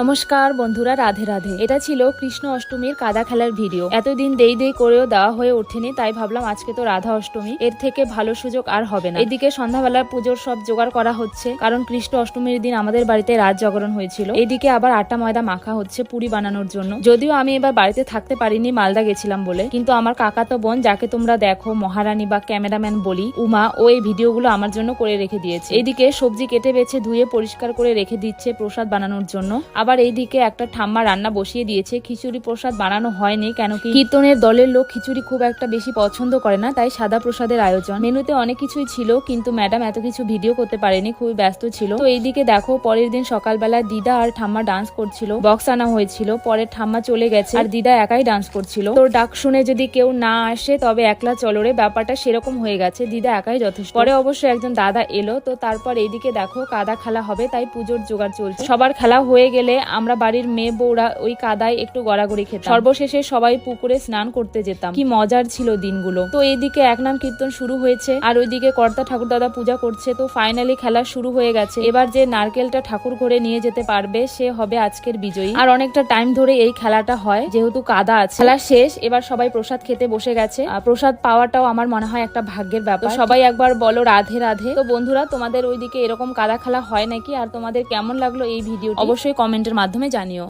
নমস্কার বন্ধুরা, রাধে রাধে। এটা ছিল কৃষ্ণ অষ্টমীর কাদা খেলার ভিডিও। এতদিন দেই দেই করেও দেওয়া হয়ে ওঠেনি, তাই ভাবলাম আজকে তো রাধা অষ্টমী, এর থেকে ভালো সুযোগ আর হবে না। এদিকে সন্ধ্যাবেলা পুজোর সব জোগাড় করা হচ্ছে, কারণ কৃষ্ণ অষ্টমীর দিন আমাদের বাড়িতে রাত জাগরণ হয়েছিল। এদিকে আবার আটা ময়দা মাখা হচ্ছে পুরি বানানোর জন্য। যদিও আমি এবার বাড়িতে থাকতে পারিনি, মালদা গেছিলাম বলে, কিন্তু আমার কাকা তো বোন, যাকে তোমরা দেখো, মহারানী বা ক্যামেরাম্যান বলি, উমা, ও এই ভিডিওগুলো আমার জন্য করে রেখে দিয়েছে। এদিকে সবজি কেটে বেছে ধুয়ে পরিষ্কার করে রেখে দিচ্ছে প্রসাদ বানানোর জন্য। আবার এইদিকে একটা ঠাম্মা রান্না বসিয়ে দিয়েছে। খিচুড়ি প্রসাদ বানানো হয়নি, কেন কি? কীর্তনের দলের লোক খিচুড়ি খুব একটা বেশি পছন্দ করে না, তাই সাদা প্রসাদের আয়োজন। মেনুতে অনেক কিছুই ছিল, কিন্তু ম্যাডাম এত কিছু ভিডিও করতে পারেনি, খুবই ব্যস্ত ছিল। তো এইদিকে দেখো, পরের দিন সকালবেলা দিদা আর ঠাম্মা ডান্স করছিল। বক্স আনা হয়েছিল, পরে ঠাম্মা চলে গেছে আর দিদা একাই ডান্স করছিল। তোর ডাক শুনে যদি কেউ না আসে, তবে একলা চলরে ব্যাপারটা সেরকম হয়ে গেছে, দিদা একাই যথেষ্ট। পরে অবশ্য একজন দাদা এলো, তো তারপর এইদিকে দেখো, কাদা খেলা হবে, তাই পুজোর জোগাড় চলছে। সবার খেলা হয়ে গেলে আমরা বাড়ির মেয়ে বউরা ওই কাদায় একটু গড়াগড়ি খেতাম। সর্বশেষে সবাই পুকুরে স্নান করতে যেতাম। কি মজার ছিল দিনগুলো। তো এইদিকে এক নাম কীর্তন শুরু হয়েছে, আর ওইদিকে কর্তা ঠাকুর দাদা পূজা করছে, তো ফাইনালি খেলা শুরু হয়ে গেছে। এবার যে নারকেলটা ঠাকুর ঘরে নিয়ে যেতে পারবে, সে হবে আজকের বিজয়ী। আর অনেকটা টাইম ধরে এই খেলাটা হয়, যেহেতু কাদা আছে। খেলা শেষ, এবার সবাই প্রসাদ খেতে বসে গেছে। প্রসাদ পাওয়াটাও আমার মনে হয় একটা ভাগ্যের ব্যাপার। সবাই একবার বলো রাধে রাধে। তো বন্ধুরা, তোমাদের ওইদিকে এরকম কাদা খেলা হয় নাকি? আর তোমাদের কেমন লাগল এই ভিডিও অবশ্যই কমেন্টের মাধ্যমে জানিও।